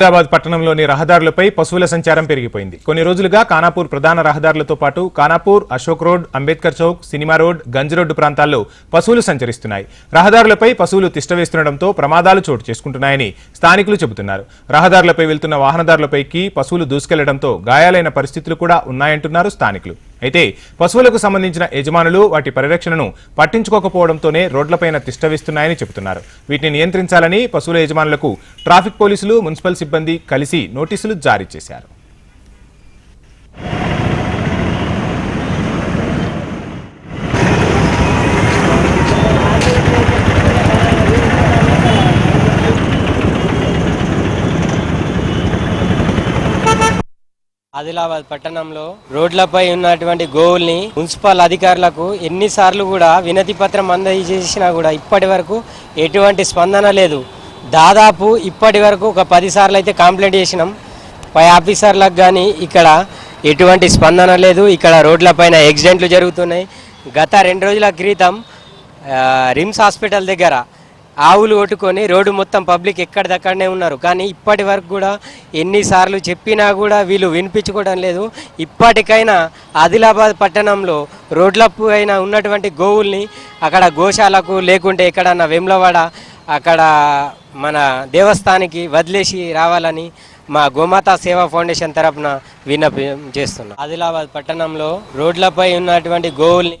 హైదరాబాద్ పట్టణంలోని రహదారులపై పశువుల సంచారం పెరిగిపోయింది. కొన్ని రోజులుగా కానాపూర్ ప్రధాన రహదారులతో పాటు Kanapur Ashok road Ambedkar Chowk cinema road Ganj road ప్రాంతాల్లో పశువులు సంచరిస్తున్నాయి. రహదారులపై పశువులు తిష్టవేస్తుండటంతో ప్రమాదాలు చోటు చేసుకుంటున్నాయని స్థానికులు చెబుతున్నారు. రహదారులపై వెళ్తున్న వాహనదారులపైకి పశువులు దూసుకెళ్ళడంతో గాయాలైన పరిస్థితులు కూడా ఉన్నాయంటున్నారు స్థానికులు. అయితే పశువులకు సంబంధించిన యజమానులు వాటి పరిరక్షణను పట్టించుకోకపోవడంతోనే రోడ్లపైన తిష్టవేస్తున్నాయని చెబుతున్నారు. వీటిని నియంత్రించాలని పశువుల యజమానులకు ట్రాఫిక్ పోలీసులు మున్సిపల్ సిబ్బంది కలిసి నోటీసులు జారీ చేశారు. ఆదిలాబాద్ పట్టణంలో రోడ్లపై ఉన్నటువంటి గోవుల్ని మున్సిపల్ అధికారులకు ఎన్నిసార్లు కూడా వినతి పత్రం అందజేసినా కూడా ఇప్పటి వరకు ఎటువంటి స్పందన లేదు. దాదాపు ఇప్పటి వరకు ఒక పది సార్లు అయితే కంప్లైంట్ చేసినాం. పై ఆఫీసర్లకు కానీ ఇక్కడ ఎటువంటి స్పందన లేదు. ఇక్కడ రోడ్లపైన యాక్సిడెంట్లు జరుగుతున్నాయి. గత రెండు రోజుల క్రితం రిమ్స్ హాస్పిటల్ దగ్గర ఆవులు కొట్టుకొని రోడ్డు మొత్తం పబ్లిక్ ఎక్కడిదక్కడనే ఉన్నారు. కానీ ఇప్పటి వరకు కూడా ఎన్నిసార్లు చెప్పినా కూడా వీళ్ళు వినిపించుకోవడం లేదు. ఇప్పటికైనా ఆదిలాబాద్ పట్టణంలో రోడ్ల పైన ఉన్నటువంటి గోవుల్ని అక్కడ గోశాలకు లేకుంటే ఎక్కడన్నా వెమ్లవాడ అక్కడ మన దేవస్థానికి వదిలేసి రావాలని మా గోమాతా సేవా ఫౌండేషన్ తరఫున విన్నపం చేస్తున్నాం. ఆదిలాబాద్ పట్టణంలో రోడ్లపై ఉన్నటువంటి గోవుల్ని